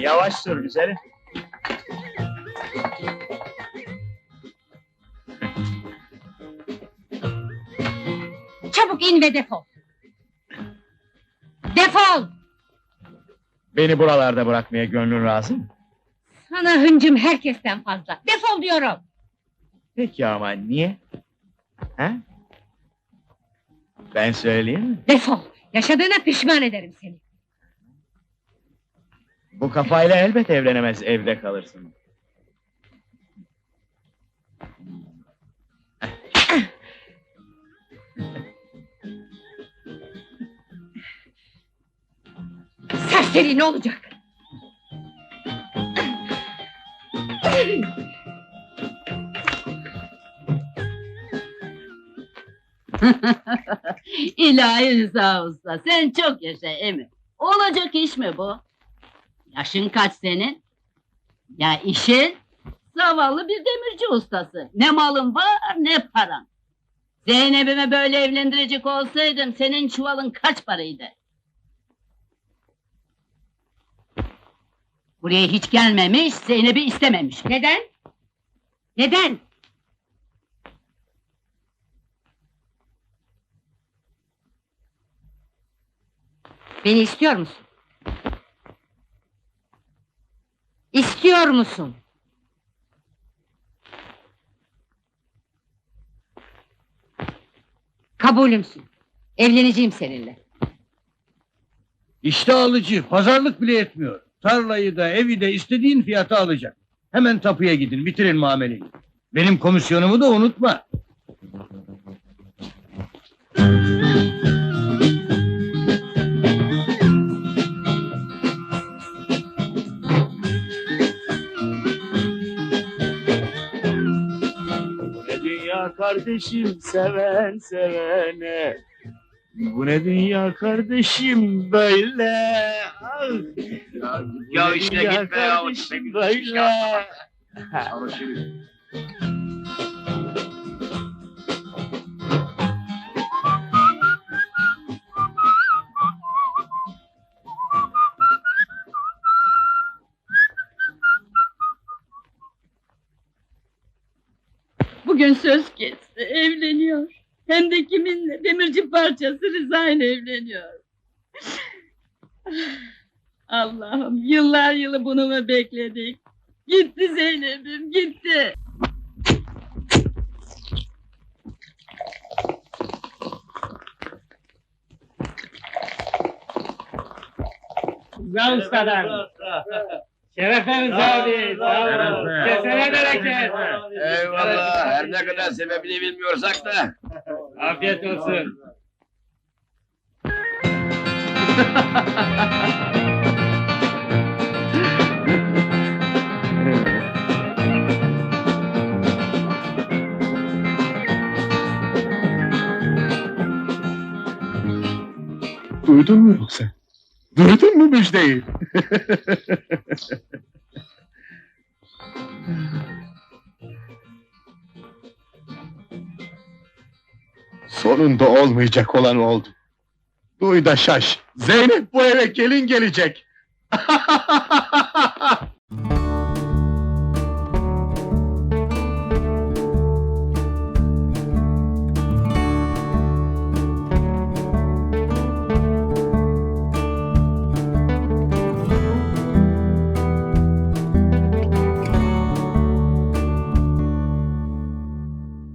Yavaş sür güzelim. Çabuk in ve defol. Defol! Beni buralarda bırakmaya gönlün razı mı? Sana hıncım herkesten fazla. Defol diyorum. Peki ama niye? He? Ben söyleyeyim mi? Defol. Yaşadığına pişman ederim seni. Bu kafayla elbet evlenemez, evde kalırsın. Serseri ne olacak? İlahi Rıza Usta, sen çok yaşa emi. Olacak iş mi bu? Yaşın kaç senin? Ya işin? Zavallı bir demirci ustası. Ne malın var ne paran. Zeynep'ime böyle evlendirecek olsaydım senin çuvalın kaç paraydı? Buraya hiç gelmemiş, Zeynep'i istememiş. Neden? Neden? Beni istiyor musun? İstiyor musun? Kabulümsün. Evleneceğim seninle. İşte alıcı, pazarlık bile etmiyor. Tarlayı da evi de istediğin fiyata alacak. Hemen tapuya gidin, bitirin muameleyi. Benim komisyonumu da unutma. Dünya kardeşim seven sevene. Bu ne dünya kardeşim böyle. Ah. Ya ne işine gitme ya, Kardeşim gitme, böyle. Bugün söz kesti, evleniyor. Hem de kiminle? Demirci parçası Rıza ile evleniyor. Allah'ım yıllar yılı bunu mu bekledik? Gitti Zeynep'im gitti. Rıza Usta'dan. Şerefeniz abi. Sağ olun. Kesene bereket. Eyvallah. Her ne kadar sebebini bilmiyorsak da. Afiyet olsun. Duydun mu yoksa? Duydun mu müjdeyi? Sonunda olmayacak olan oldu. Duy da şaş. Zeynep bu eve gelin gelecek.